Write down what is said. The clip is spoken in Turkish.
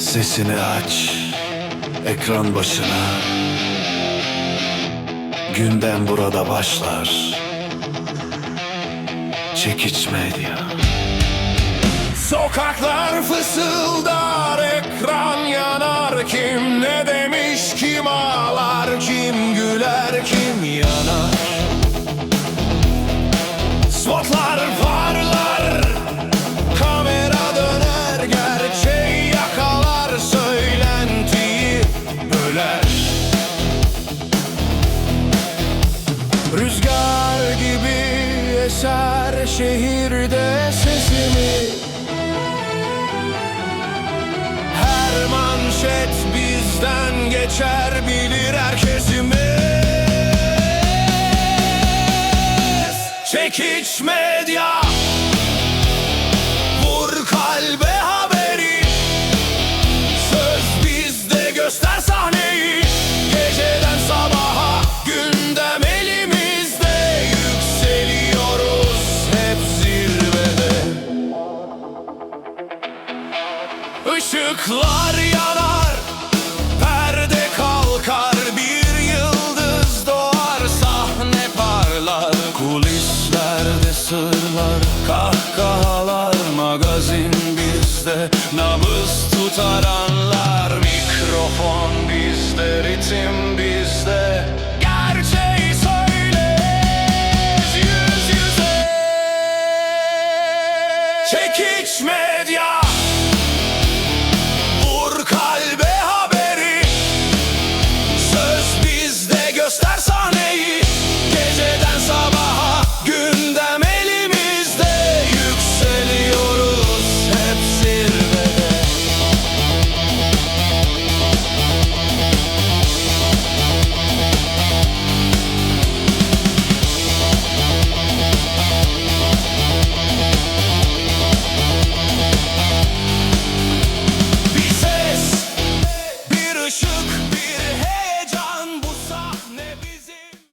Sesini aç Ekran başına. Gündem burada başlar. Çekiç Medya Sokaklar fısıldar, ekran yanar. Kim ne demiş, böler Rüzgar gibi eser şehirde sesimi. Her manşet bizden geçer bilir herkesimiz Çekiç medya Işıklar yanar, perde kalkar Bir yıldız doğar, sahne parlar Kulislerde sırlar, kahkahalar Magazin bizde, nabız tutar Mikrofon bizde, ritim bizde. Gerçeği söyleriz yüz yüze. Çekiç medya.